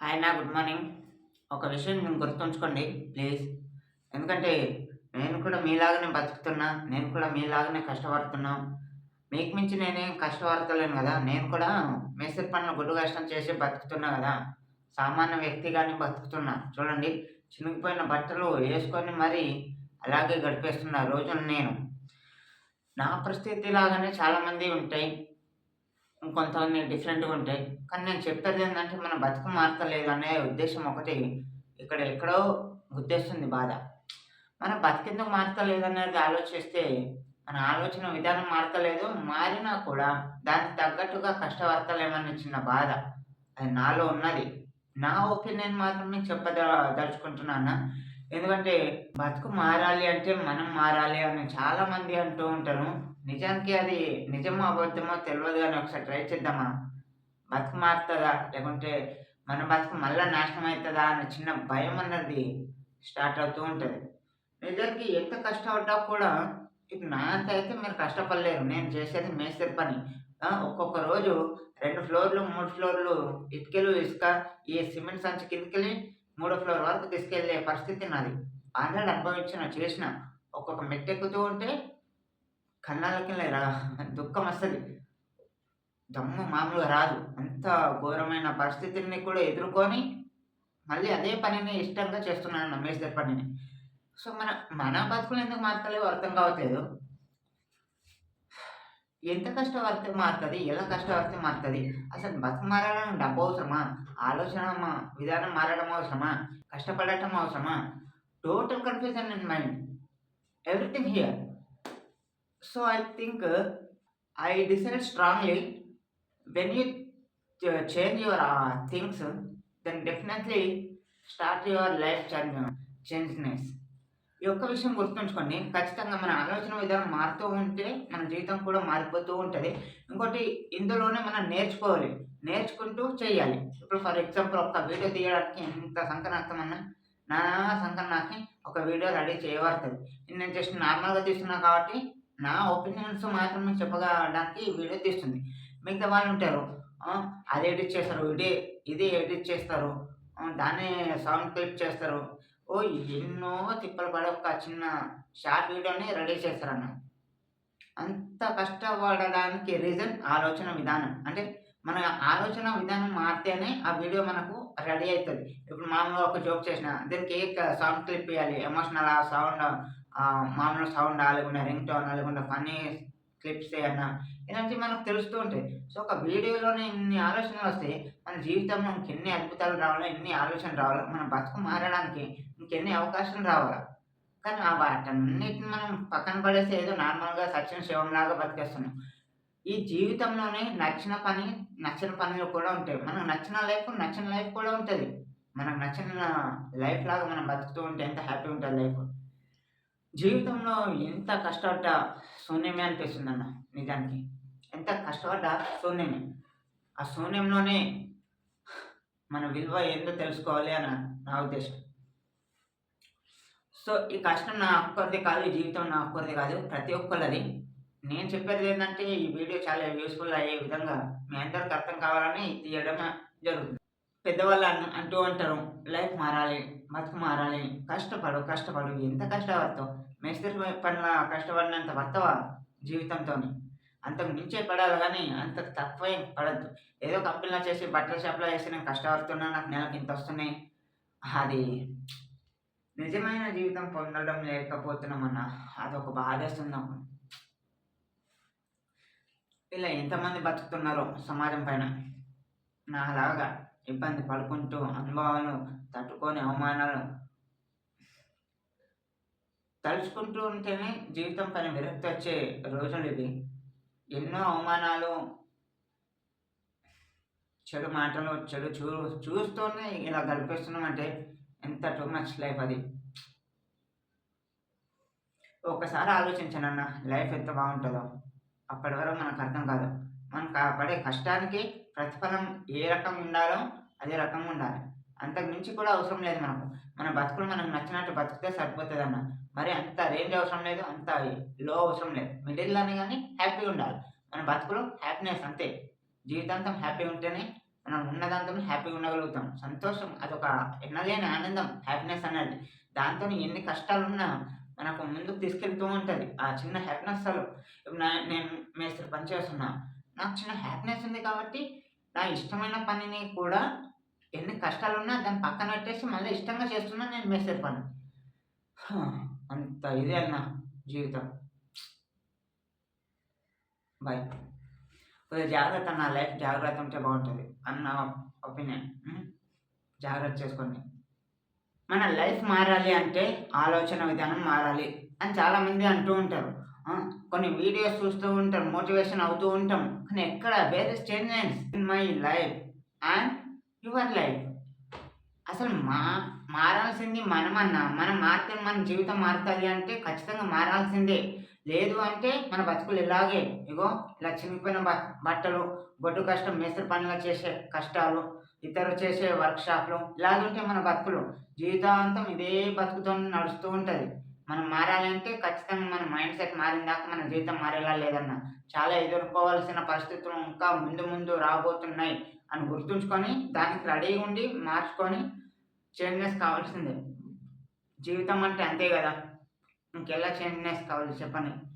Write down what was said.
Hi నా good morning ఒక విషయం నేను గుర్తుంచుకోండి ప్లీజ్ ఎందుకంటే నేను కూడా మీలాగానే బతుకుతున్నా నేను కూడా మీలాగానే కష్టపడుతున్నా. మీకు మించి నేనేం కష్టపడతలేను కదా. నేను కూడా మేస్త్రి పనులు గుడ్డు కష్టం చేసి బతుకుతున్నా కదా. సామాన్య వ్యక్తిగానే బతుకుతున్నా. చూడండి చినిగిపోయిన బట్టలు వేసుకొని మరి అలాగే గడిపేస్తున్నా రోజులు నేను. నా పరిస్థితి లాగానే చాలామంది ఉంటాయి. కొంతమంది డిఫరెంట్గా ఉంటాయి. కానీ నేను చెప్పేది ఏంటంటే మన బతుకు మారతలేదు అనే ఉద్దేశం ఒకటి ఇక్కడ ఎక్కడో గుర్తిస్తుంది బాధ. మన బతికెందుకు మారతలేదు అనేది ఆలోచిస్తే మన ఆలోచన విధానం మారతలేదు మారినా కూడా దానికి తగ్గట్టుగా కష్టపడతలేమని చిన్న బాధ. అది నాలో ఉన్నది. నా ఒపీనియన్ మాత్రమే చెప్పద దలుచుకుంటున్నాను ఎందుకంటే బతుకు మారాలి అంటే మనం మారాలి అని చాలా మంది అంటూ ఉంటారు. నిజానికి అది నిజమో అబద్ధమో తెలియదు కానీ ఒకసారి ట్రై చేద్దామా? బతుకు మారుతుందా? లేకుంటే మన బతుకు మళ్ళీ నాశనం అవుతుందా అనే చిన్న భయం అన్నది స్టార్ట్ అవుతూ ఉంటుంది. నిజానికి ఎంత కష్టపడ్డా కూడా ఇప్పుడు నా అంత అయితే మీరు కష్టపడలేరు. నేను చేసేది మేస్త్రి పని. ఒక్కొక్క రోజు రెండు ఫ్లోర్లు మూడు ఫ్లోర్లు ఇటుకలు ఇసుక ఈ సిమెంట్ సంచి కిందకెళ్ళి మూడో ఫ్లోర్ వరకు తీసుకెళ్ళే పరిస్థితి నాది. ఆల్రెడీ అనుభవించిన చేసిన ఒక్కొక్క మెట్టెక్కుతూ ఉంటే కన్నాలకి రా దుఃఖం వస్తుంది. దమ్ము మామూలుగా రాదు. అంత ఘోరమైన పరిస్థితిని కూడా ఎదుర్కొని మళ్ళీ అదే పనిని ఇష్టంగా చేస్తున్నాను నా పనిని సో మన మన బతుకులు ఎందుకు మారతలేవు అర్థం కావట్లేదు. ఎంత కష్టపడితే మారుతుంది ఎలా కష్టపడితే మారుతుంది? అసలు బతుకు మారడం డబ్బు అవసరమా? ఆలోచన మా- విధానం మారడం అవసరమా? కష్టపడటం అవసరమా? Total confusion in mind. Everything here. So I think I decide strongly when you change your things then definitely start your life change changeness ఈ ఒక్క విషయం గుర్తుంచుకోండి. ఖచ్చితంగా మన ఆలోచన విధానం మారుతూ ఉంటే మన జీవితం కూడా మారిపోతూ ఉంటుంది. ఇంకోటి ఇందులోనే మనం నేర్చుకోవాలి. నేర్చుకుంటూ చేయాలి. ఇప్పుడు ఫర్ ఎగ్జాంపుల్ ఒక వీడియో తీయడానికి ఎంత సంకనార్థమన్నా నా సంకనాకి ఒక వీడియో రెడీ చేయబడుతుంది. నేను జస్ట్ నార్మల్గా తీస్తున్నా కాబట్టి నా ఒపీనియన్స్ మాత్రమే చెప్పగలడానికి వీడియో తీస్తుంది. మిగతా వాళ్ళు ఉంటారు అది ఎడిట్ చేస్తారు ఇది ఇది ఎడిట్ చేస్తారు దాన్ని సౌండ్ క్లిప్ చేస్తారు. ఓ ఎన్నో తిప్పలు పడే ఒక చిన్న షార్ట్ వీడియోని రెడీ చేస్తారన్న అంత కష్టపడడానికి రీజన్ ఆలోచన విధానం. అంటే మన ఆలోచన విధానం మారితేనే ఆ వీడియో మనకు రెడీ అవుతుంది. ఇప్పుడు మామూలుగా ఒక జోక్ చేసిన దీనికి ఏ సౌండ్ క్లిప్ వేయాలి? ఎమోషనల్ ఆ సౌండ్ మామూలు సౌండ్ లేకుండా రింగ్ టోన్ లేకుండా ఫన్నీ క్లిప్స్ అన్నా ఇలాంటి మనకు తెలుస్తూ ఉంటాయి. సో ఒక వీడియోలోనే ఇన్ని ఆలోచనలు వస్తాయి మన జీవితంలో ఇంకెన్ని అద్భుతాలు రావాలో ఎన్ని ఆలోచనలు రావాలో మన బతుకు మారడానికి ఇంకెన్ని అవకాశాలు రావాలా. కానీ ఆ వాటన్నిటిని మనం పక్కన పడేసి ఏదో నార్మల్గా సత్యం శివంలాగా బతికేస్తున్నాం. ఈ జీవితంలోనే నచ్చిన పని నచ్చిన పనులు కూడా ఉంటాయి. మనకు నచ్చిన లైఫ్ నచ్చిన లైఫ్ కూడా ఉంటుంది. మనకు నచ్చిన లైఫ్ లాగా మనం బతుకుతూ ఉంటే ఎంత హ్యాపీ ఉంటుంది లైఫ్. జీవితంలో ఎంత కష్టపడ్డా శూన్యమే అనిపిస్తుంది అన్న నిజానికి. ఎంత కష్టపడ్డా శూన్యమే. ఆ శూన్యంలోనే మన విలువ ఏందో తెలుసుకోవాలి అని నా ఉద్దేశం. సో ఈ కష్టం నా ఒక్కరిది కాదు ఈ జీవితం నా ఒక్కరిది కాదు ప్రతి ఒక్కరిది నేను చెప్పేది ఏంటంటే ఈ వీడియో చాలా యూస్ఫుల్ అయ్యే విధంగా మీ అందరికి అర్థం కావాలని తీయడం జరుగుతుంది. పెద్దవాళ్ళు అంటూ ఉంటారు లైఫ్ మారాలి బతుకు మారాలి కష్టపడు కష్టపడు ఎంత కష్టపడతావు? మేస్త్రి పనుల కష్టపడినంత పడతావా జీవితంతో అంతకు మించే పడాలి కానీ అంత తక్కువ ఏం పడద్దు. ఏదో కంపెనీలో చేసి బట్టల షాప్లో చేసి నేను కష్టపడుతున్నా నాకు నెలకి ఇంత వస్తున్నాయి. అది నిజమైన జీవితం పొందడం లేకపోతున్నామన్నా అదొక బాధేస్తుంది నాకు. ఇలా ఎంతమంది బతుకుతున్నారో సమాజం పైన? నాలాగా ఇబ్బంది పడుకుంటూ అనుభవాలు తట్టుకొని అవమానాలు తలుచుకుంటూ ఉంటేనే జీవితం పైన విరక్తి వచ్చే రోజులు ఇవి. ఎన్నో అవమానాలు చెడు మాటలు చెడు చూ చూస్తూనే ఇలా గడిపేస్తున్నామంటే ఎంత టూ మచ్ లైఫ్ అది. ఒకసారి ఆలోచించనన్న లైఫ్ ఎంత బాగుంటుందో. అప్పటి వరకు మనకు అర్థం కాదు. మనం పడే కష్టానికి ప్రతిఫలం ఏ రకంగా ఉండాలో అదే రకంగా ఉండాలి. అంతకు మించి కూడా అవసరం లేదు మనకు. మన బతుకులు మనకు నచ్చినట్టు బతికితే సరిపోతుంది అన్న మరి అంత రేంజ్ అవసరం లేదు అంత లో అవసరం లేదు. మిడిల్లోనే కానీ హ్యాపీగా ఉండాలి. మన బతుకులు హ్యాపీనెస్ అంతే. జీవితాంతం హ్యాపీగా ఉంటేనే మనం ఉన్నదాంతం హ్యాపీగా ఉండగలుగుతాం. సంతోషం అదొక ఎన్నలేని ఆనందం హ్యాపీనెస్ అనేది దాంతో ఎన్ని కష్టాలున్నా మనకు ముందుకు తీసుకెళ్తూ ఉంటుంది. ఆ చిన్న హ్యాపీనెస్ అసలు ఇప్పుడు నా నేను మేస్త్రి పని చేస్తున్నా. నాకు చిన్న హ్యాపీనెస్ ఉంది కాబట్టి నా ఇష్టమైన పనిని కూడా ఎన్ని కష్టాలు ఉన్నా దాన్ని పక్కన పెట్టేసి మళ్ళీ ఇష్టంగా చేస్తున్నా నేను మేస్త్రి పని. అంత ఇదే అన్న జీవితం. బాయ్. కొద్దిగా జాగ్రత్త నా లైఫ్ జాగ్రత్త ఉంటే బాగుంటుంది అన్న ఒపీనియన్. జాగ్రత్త చేసుకోండి. మన లైఫ్ మారాలి అంటే ఆలోచన విధానం మారాలి అని చాలామంది అంటూ ఉంటారు. కొన్ని వీడియోస్ చూస్తూ ఉంటాం మోటివేషన్ అవుతూ ఉంటాం. కానీ ఎక్కడ where is changes in my life and your life అసలు మా మారాల్సింది మనమన్నా మనం మారితే మన జీవితం మారుతుంది అంటే ఖచ్చితంగా మారాల్సిందే. లేదు అంటే మన బతుకులు ఇలాగే. ఇగో ఇలా చినిగిపోయిన బ బట్టలు బొడ్డు కష్టం మేస్త్రి పనులు చేసే కష్టాలు ఇతరులు చేసే వర్క్షాప్లు ఇలాగుంటే మన బతుకులు. జీవితాంతం ఇదే బతుకుతో నడుస్తూ ఉంటుంది. మనం మారాలంటే ఖచ్చితంగా మన మైండ్ సెట్ మారిన దాకా మన జీవితం మారేలా లేదన్న. చాలా ఎదుర్కోవాల్సిన పరిస్థితులు ఇంకా ముందు ముందు రాబోతున్నాయి అని గుర్తుంచుకొని దానికి రెడీ ఉండి మార్చుకొని చేంజెస్ కావాల్సిందే. జీవితం అంటే అంతే కదా. ఇంకెలా చేంజెస్ కావాలి చెప్పండి?